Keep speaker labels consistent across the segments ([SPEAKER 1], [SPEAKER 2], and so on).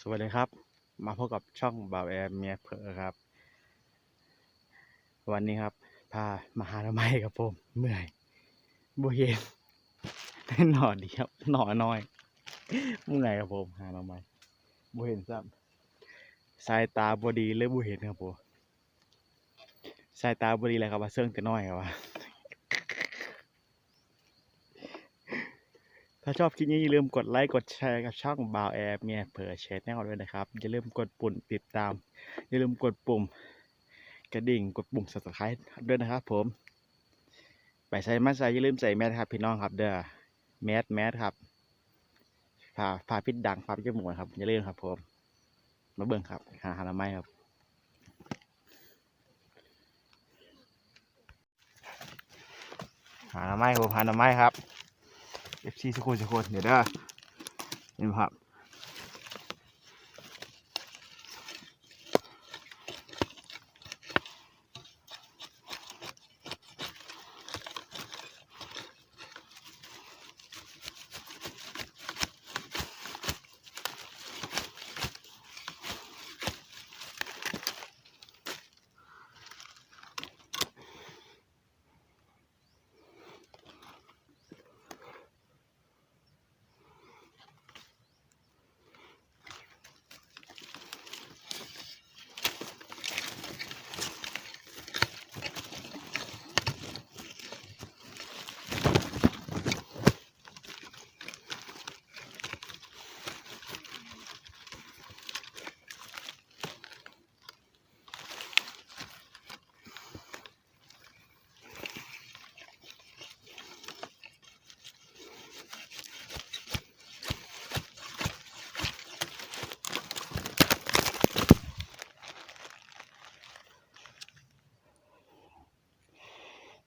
[SPEAKER 1] สวัสดีครับ มาพบกับช่องบ่าวแอร์เมียเพอครับ วันนี้ครับ พามาหาหน่อไมครับผมเมื่อยบ่เห็นหน่อเดียวหนอน้อยเมื่อยครับผมหาหน่อไมบ่เห็นซ้ำสายตาบ่ดีเลยบ่เห็นครับผมสายตาบ่ดีเลยครับว่าเสื่องแต่น้อยครับว่าาชอบคลิปนี้อย่าลืมกดไลค์กดแชร์กับช่องบ่าวแอร์เมียเผอแชร์แนลด้วยนะครับ อย่าลืมกดปุ่มติดตาม อย่าลืมกดปุ่ม กระดิ่งกดปุ่ม subscribe ด้วยนะครับผม ไปใส่มาใส่อย่าลืมใส่แมสครับพี่น้องครับ เด้อแมสแมสครับผ่าผ่าพิษดังผ่าพิษจมูกนครับ อย่าลืมครับผม มาเบิ่งครับ หาหาละไม้ครับหาหน่อไม้ครับผมหาหน่อไม้ครับ เอฟซีสุโขทัยเดี๋ยวเด้อเห็นพับ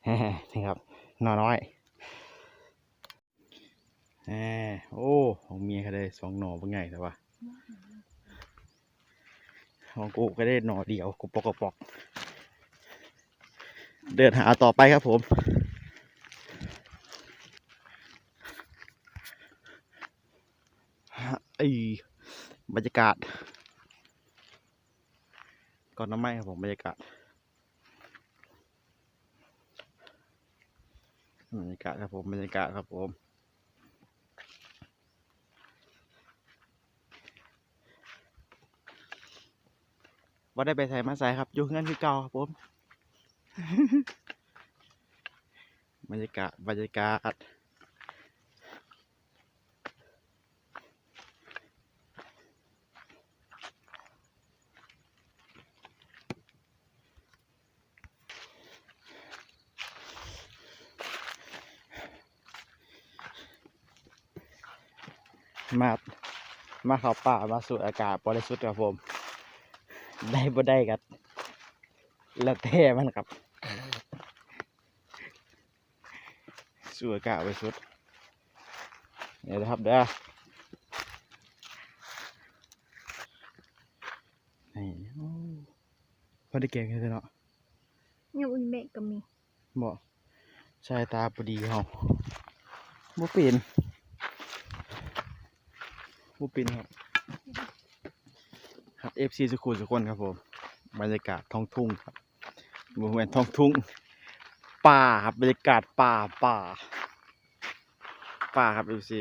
[SPEAKER 1] นี่ครับนอน้อยแหมโอ้ของเมียก็ได้สองหน่อเป็นไงแต่ว่าของกูก็ได้หน่อเดียวกุปอกกระปอกเดินหาต่อไปครับผม ไอ้บรรยากาศก่อนน้ำไม้ครับผมบรรยากาศ บรรยากาศครับผมบรรยากาศครับผมว่าได้ไปใส่มาใส่ครับอยู่เงินคือเก่าครับผม บรรยากาศบรรยากาศ มา มาเข้าป่ามาสูดอากาศบริสุทธิ์ครับผม ได้บ่ได้กันแล้วแต่มันครับ สูดอากาศบริสุทธิ์เดี๋ยวนะครับเด้อนี่โอ้พอได้เก่งเลยเนาะ
[SPEAKER 2] ยังอุ่นเบะก็มี
[SPEAKER 1] บ่สายตาพอดีเฮาบ่เป็น บ่เป็นครับ ครับ FC สุขุมสุคนครับผมบรรยากาศท้องทุ่งครับบริเวณท้องทุ่งป่าครับบรรยากาศป่าป่า ป่าครับ FC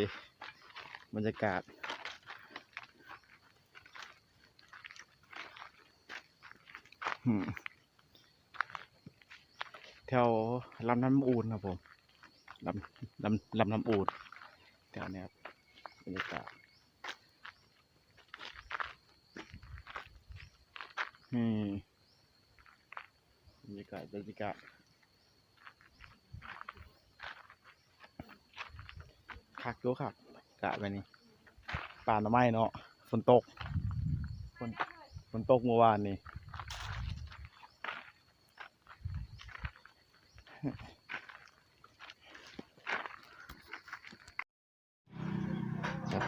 [SPEAKER 1] บรรยากาศแถวลำน้ำอูนครับผมลำลำลำน้ำอูนแถวนี้ครับบรรยากาศ นี่บรรยากาศบรรยากาศคักโยครับกะไปนี่ป่าหน่อไม้เนาะฝนตกฝนฝนตกเมื่อวานนี่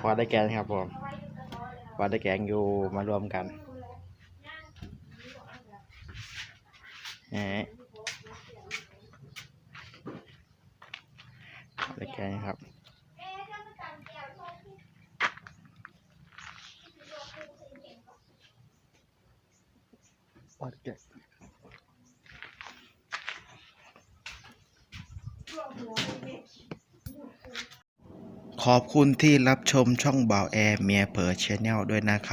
[SPEAKER 1] พอได้แกงครับผมพอได้แกงอยู่มารวมกัน แหมได้แกงครับปัดแกะขอบคุณที่รับชมช่องบ่าวแอร์เมียเผอชแนลด้วยนะครับ